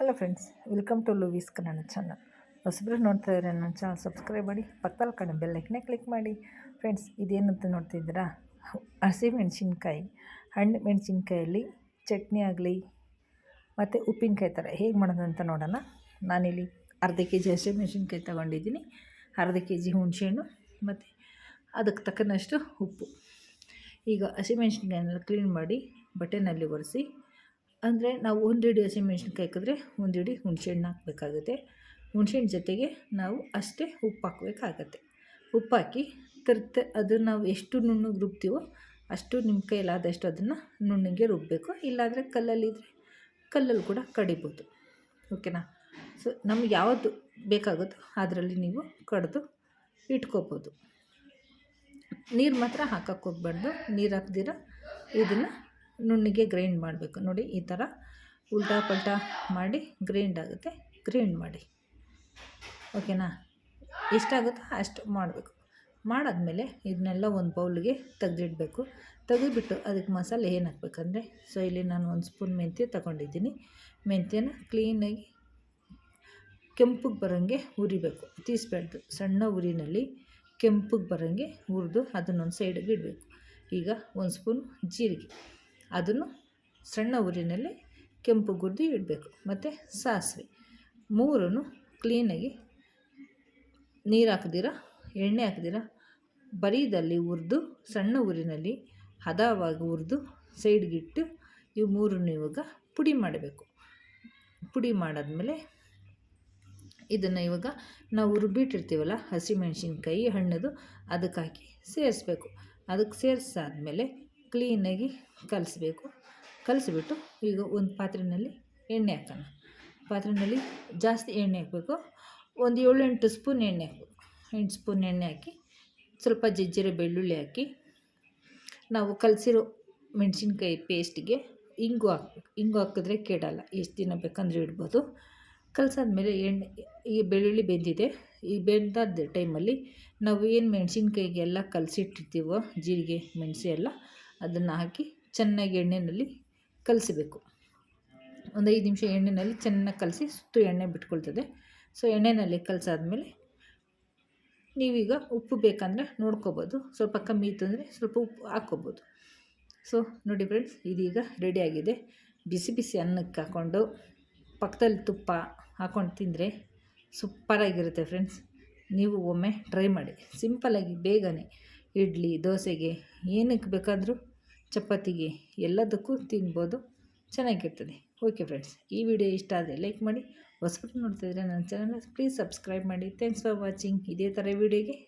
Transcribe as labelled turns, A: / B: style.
A: Hello friends welcome to ಲೂವೀಸ್ Kannada channel ಹೊಸಬ್ರು ನೋಡ್ತಾ ಇದ್ದಾರೆ ನನ್ನ ಚಾನಲ್ ಸಬ್ಸ್ಕ್ರೈಬ್ ಮಾಡಿ, ಪಕ್ಕದಲ್ಲಿ ಕಡೆ ಬೆಲ್ಲೈಕ್ನೇ ಕ್ಲಿಕ್ ಮಾಡಿ. ಫ್ರೆಂಡ್ಸ್ ಇದೇನಂತ ನೋಡ್ತಿದ್ದೀರಾ? ಹಸಿ ಮೆಣಸಿನ್ಕಾಯಿ, ಹಣ್ಣು ಮೆಣಸಿನ್ಕಾಯಲ್ಲಿ ಚಟ್ನಿ ಆಗಲಿ, ಮತ್ತು ಉಪ್ಪಿನಕಾಯಿ ಥರ ಹೇಗೆ ಮಾಡೋದಂತ ನೋಡೋಣ. ನಾನಿಲ್ಲಿ ಅರ್ಧ ಕೆ ಜಿ ಹಸಿ ಮೆಣಸಿನ್ಕಾಯಿ ತೊಗೊಂಡಿದ್ದೀನಿ. ಅರ್ಧ ಕೆ ಜಿ ಹುಣಸೆಹಣ್ಣು, ಮತ್ತು ಅದಕ್ಕೆ ತಕ್ಕನಷ್ಟು ಉಪ್ಪು. ಈಗ ಹಸಿಮೆಣ್ಸಿನ್ಕಾಯನ್ನೆಲ್ಲ ಕ್ಲೀನ್ ಮಾಡಿ ಬಟ್ಟೆನಲ್ಲಿ ಒರೆಸಿ ಅಂದರೆ ನಾವು ಒಂದು ಹಿಡಿ ಹಸಿಮೆಣ್ಸಿನ್ಕಾಯಿ ಹಾಕಿದ್ರೆ ಒಂದು ಹಿಡಿ ಹುಣಸೆಹಣ್ಣು ಹಾಕಬೇಕಾಗುತ್ತೆ. ಹುಣಸೆಹಣ್ಣು ಜೊತೆಗೆ ನಾವು ಅಷ್ಟೇ ಉಪ್ಪು ಹಾಕಬೇಕಾಗತ್ತೆ. ಉಪ್ಪು ಹಾಕಿ ತರ್ತೆ ಅದನ್ನು ನಾವು ಎಷ್ಟು ನುಣ್ಣಗೆ ರುಬ್ತೀವೋ ಅಷ್ಟು ನಿಮ್ಮ ಕೈಲಾದಷ್ಟು ಅದನ್ನು ನುಣ್ಣಗೆ ರುಬ್ಬಬೇಕು ಇಲ್ಲಾಂದರೆ ಕಲ್ಲಲ್ಲಿದ್ದರೆ ಕಲ್ಲಲ್ಲಿ ಕೂಡ ಕಡಿಬೋದು. ಓಕೆನಾ? ಸೊ, ನಮ್ಗೆ ಯಾವುದು ಬೇಕಾಗುತ್ತೋ ಅದರಲ್ಲಿ ನೀವು ಕಡಿದು ಇಟ್ಕೋಬೋದು. ನೀರು ಮಾತ್ರ ಹಾಕಕ್ಕೆ ಹೋಗ್ಬಾರ್ದು. ನೀರು ಹಾಕ್ದಿರ ಇದನ್ನು ನುಣ್ಣಗೆ ಗ್ರೈಂಡ್ ಮಾಡಬೇಕು. ನೋಡಿ, ಈ ಥರ ಉಲ್ಟಾ ಪಲ್ಟಾ ಮಾಡಿ ಗ್ರೈಂಡ್ ಆಗುತ್ತೆ. ಗ್ರೈಂಡ್ ಮಾಡಿ. ಓಕೆನಾ ಎಷ್ಟಾಗುತ್ತೋ ಅಷ್ಟು ಮಾಡಬೇಕು. ಮಾಡಾದಮೇಲೆ ಇದನ್ನೆಲ್ಲ ಒಂದು ಬೌಲ್ಗೆ ತೆಗೆದಿಡಬೇಕು. ತೆಗೆದುಬಿಟ್ಟು ಅದಕ್ಕೆ ಮಸಾಲೆ ಏನು ಹಾಕ್ಬೇಕಂದ್ರೆ, ಸೊ ಇಲ್ಲಿ ನಾನು ಒಂದು ಸ್ಪೂನ್ ಮೆಂತ್ಯ ತಗೊಂಡಿದ್ದೀನಿ. ಮೆಂತ್ಯನ ಕ್ಲೀನಾಗಿ ಕೆಂಪಗೆ ಬರೋಂಗೆ ಹುರಿಬೇಕು. ತೀಸ್ಬಾರ್ದು ಸಣ್ಣ ಉರಿನಲ್ಲಿ ಕೆಂಪಗೆ ಬರೋಂಗೆ ಹುರಿದು ಅದನ್ನೊಂದು ಸೈಡಿಗೆ ಇಡಬೇಕು. ಈಗ ಒಂದು ಸ್ಪೂನ್ ಜೀರಿಗೆ. ಅದನ್ನು ಸಣ್ಣ ಉರಿನಲ್ಲಿ ಕೆಂಪು ಗುರ್ದು ಇಡಬೇಕು. ಮತ್ತು ಸಾಸಿವೆ. ಮೂರನ್ನು ಕ್ಲೀನಾಗಿ ನೀರು ಹಾಕ್ದಿರ, ಎಣ್ಣೆ ಹಾಕ್ದಿರ, ಬರೀದಲ್ಲಿ ಹುರಿದು, ಸಣ್ಣ ಉರಿನಲ್ಲಿ ಹದವಾಗಿ ಹುರಿದು ಸೈಡ್ಗಿಟ್ಟು ಇವು ಮೂರನ್ನು ಇವಾಗ ಪುಡಿ ಮಾಡಬೇಕು. ಪುಡಿ ಮಾಡಾದ್ಮೇಲೆ ಇದನ್ನು ಇವಾಗ ನಾವು ರುಬ್ಬಿಟ್ಟಿರ್ತೀವಲ್ಲ, ಹಸಿಮೆಣಸಿನ್ಕಾಯಿ, ಹಣ್ಣದು ಅದಕ್ಕೆ ಹಾಕಿ ಸೇರಿಸ್ಬೇಕು. ಅದಕ್ಕೆ ಸೇರಿಸಾದ್ಮೇಲೆ ಕ್ಲೀನಾಗಿ ಕಲಿಸ್ಬೇಕು. ಕಲಸಿಬಿಟ್ಟು ಈಗ ಒಂದು ಪಾತ್ರೆಯಲ್ಲಿ ಎಣ್ಣೆ ಹಾಕೋಣ. ಪಾತ್ರೆಯಲ್ಲಿ ಜಾಸ್ತಿ ಎಣ್ಣೆ ಹಾಕಬೇಕು. ಒಂದು ಏಳೆಂಟು ಸ್ಪೂನ್ ಎಣ್ಣೆ ಹಾಕಬೇಕು. ಎಂಟು ಸ್ಪೂನ್ ಎಣ್ಣೆ ಹಾಕಿ ಸ್ವಲ್ಪ ಜಜ್ಜಿರೋ ಬೆಳ್ಳುಳ್ಳಿ ಹಾಕಿ ನಾವು ಕಲಸಿರೋ ಮೆಣಸಿನ್ಕಾಯಿ ಪೇಸ್ಟಿಗೆ ಇಂಗು ಹಾಕ್ಬೇಕು. ಇಂಗು ಹಾಕಿದ್ರೆ ಕೆಡಲ್ಲ. ಎಷ್ಟು ದಿನ ಬೇಕಂದ್ರೆ ಇಡ್ಬೋದು. ಕಲಸಾದ್ಮೇಲೆ ಎಣ್ಣೆ, ಈ ಬೆಳ್ಳುಳ್ಳಿ ಬೆಂದಿದೆ. ಈ ಬೆಂದಾದ ಟೈಮಲ್ಲಿ ನಾವು ಏನು ಮೆಣಸಿನ್ಕಾಯಿಗೆಲ್ಲ ಕಲಸಿಟ್ಟಿರ್ತೀವೋ, ಜೀರಿಗೆ, ಮೆಣಸು ಎಲ್ಲ ಅದನ್ನು ಹಾಕಿ ಚೆನ್ನಾಗಿ ಎಣ್ಣೆಯಲ್ಲಿ ಕಲಸಬೇಕು. ಒಂದು ಐದು ನಿಮಿಷ ಎಣ್ಣೆಯಲ್ಲಿ ಚೆನ್ನಾಗಿ ಕಲಸಿ ಸುತ್ತು ಎಣ್ಣೆ ಬಿಟ್ಕೊಳ್ತದೆ. ಸೊ ಎಣ್ಣೆಯಲ್ಲಿ ಕಲಸಾದ್ಮೇಲೆ ನೀವೀಗ ಉಪ್ಪು ಬೇಕಂದರೆ ನೋಡ್ಕೋಬೋದು. ಸ್ವಲ್ಪ ಕಮ್ಮಿ ಇತ್ತು ಅಂದರೆ ಸ್ವಲ್ಪ ಉಪ್ಪು ಹಾಕ್ಕೋಬೋದು. ಸೊ ನೋಡಿ ಫ್ರೆಂಡ್ಸ್ ಇದೀಗ ರೆಡಿಯಾಗಿದೆ ಬಿಸಿ ಬಿಸಿ ಅನ್ನಕ್ಕೆ ಹಾಕ್ಕೊಂಡು ಪಕ್ಕದಲ್ಲಿ ತುಪ್ಪ ಹಾಕ್ಕೊಂಡು ತಿಂದರೆ ಸೂಪರಾಗಿರುತ್ತೆ ಫ್ರೆಂಡ್ಸ್ ನೀವು ಒಮ್ಮೆ ಟ್ರೈ ಮಾಡಿ. ಸಿಂಪಲ್ಲಾಗಿ ಬೇಗನೆ. ಇಡ್ಲಿ, ದೋಸೆಗೆ ಏನಕ್ಕೆ ಬೇಕಾದರೂ ಚಪಾತಿಗೆ ಎಲ್ಲದಕ್ಕೂ ತಿನ್ಬೋದು, ಚೆನ್ನಾಗಿರ್ತದೆ. ಓಕೆ ಫ್ರೆಂಡ್ಸ್ ಈ ವಿಡಿಯೋ ಇಷ್ಟ ಆದರೆ ಲೈಕ್ ಮಾಡಿ. ಹೊಸಬ್ರು ನೋಡ್ತಾಯಿದ್ರೆ ನನ್ನ ಚಾನಲ್ ಪ್ಲೀಸ್ ಸಬ್ಸ್ಕ್ರೈಬ್ ಮಾಡಿ. ಥ್ಯಾಂಕ್ಸ್ ಫಾರ್ ವಾಚಿಂಗ್ ಇದೇ ಥರ ವೀಡಿಯೋಗೆ.